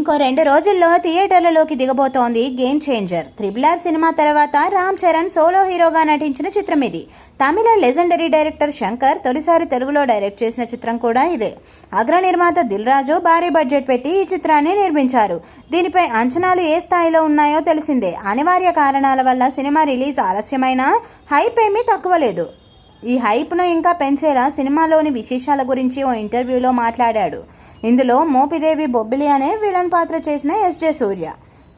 ఇంకో రెండు రోజుల్లో థియేటర్లలోకి దిగబోతోంది గేమ్ చేంజర్ త్రిబుల్ ఆర్ సినిమా తర్వాత రామ్ చరణ్ సోలో హీరోగా నటించిన చిత్రం ఇది. తమిళ లెజెండరీ డైరెక్టర్ శంకర్ తొలిసారి తెలుగులో డైరెక్ట్ చేసిన చిత్రం కూడా ఇదే. అగ్ర నిర్మాత దిల్ రాజు భారీ బడ్జెట్ పెట్టి ఈ చిత్రాన్ని నిర్మించారు. దీనిపై అంచనాలు ఏ స్థాయిలో ఉన్నాయో తెలిసిందే. అనివార్య కారణాల వల్ల సినిమా రిలీజ్ ఆలస్యమైనా హైప్ ఏమీ తక్కువ లేదు. ఈ హైప్ను ఇంకా పెంచేలా సినిమాలోని విశేషాల గురించి ఓ ఇంటర్వ్యూలో మాట్లాడాడు. ఇందులో మోపిదేవి బొబ్బిలి అనే విలన్ పాత్ర చేసిన ఎస్జే సూర్య.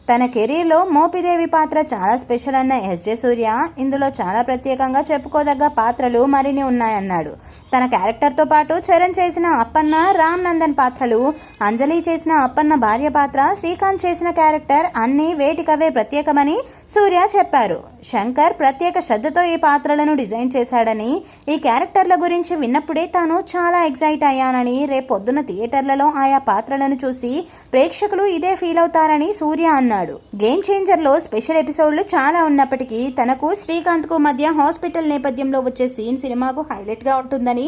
తన కెరీర్లో మోపిదేవి పాత్ర చాలా స్పెషల్ అన్న ఎస్జే సూర్య ఇందులో చాలా ప్రత్యేకంగా చెప్పుకోదగ్గ పాత్రలు మరిన్ని ఉన్నాయన్నాడు. తన క్యారెక్టర్తో పాటు చరణ్ చేసిన అప్పన్న రామ్ నందన్ పాత్రలు అంజలి చేసిన అప్పన్న భార్య పాత్ర శ్రీకాంత్ చేసిన క్యారెక్టర్ అన్నీ వేటికవే ప్రత్యేకమని సూర్య చెప్పారు. శంకర్ ప్రత్యేక శ్రద్ధతో ఈ పాత్రలను డిజైన్ చేశాడని ఈ క్యారెక్టర్ల గురించి విన్నప్పుడే తాను చాలా ఎగ్జైట్ అయ్యానని రేపొద్దున థియేటర్లలో ఆయా పాత్రలను చూసి ప్రేక్షకులు ఇదే ఫీల్ అవుతారని సూర్య అన్నాడు. గేమ్ చేంజర్లో స్పెషల్ ఎపిసోడ్లు చాలా ఉన్నప్పటికీ తనకు శ్రీకాంత్కు మధ్య హాస్పిటల్ నేపథ్యంలో వచ్చే సీన్ సినిమాకు హైలైట్గా ఉంటుందని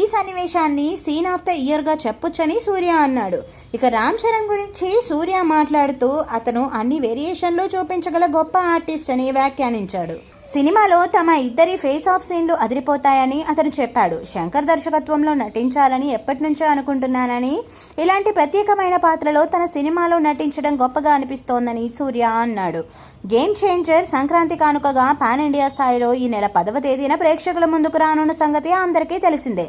ఈ సన్నివేశాన్ని సీన్ ఆఫ్ ద ఇయర్గా చెప్పొచ్చని సూర్య అన్నాడు. ఇక రామ్ చరణ్ గురించి సూర్య మాట్లాడుతూ అతను అన్ని వేరియేషన్లు చూపించగల గొప్ప ఆర్టిస్ట్ అని వ్యాఖ్యానించాడు. సినిమాలో తమ ఇద్దరి ఫేస్ ఆఫ్ సీన్లు అదిరిపోతాయని అతను చెప్పాడు. శంకర్ దర్శకత్వంలో నటించాలని ఎప్పటి నుంచో అనుకుంటున్నానని ఇలాంటి ప్రత్యేకమైన పాత్రలో తన సినిమాలో నటించడం గొప్పగా అనిపిస్తోందని సూర్య అన్నాడు. గేమ్ చేంజర్ సంక్రాంతి కానుకగా పాన్ ఇండియా స్థాయిలో ఈ నెల పదవ తేదీన ప్రేక్షకుల ముందుకు రానున్న సంగతి అందరికీ తెలిసిందే.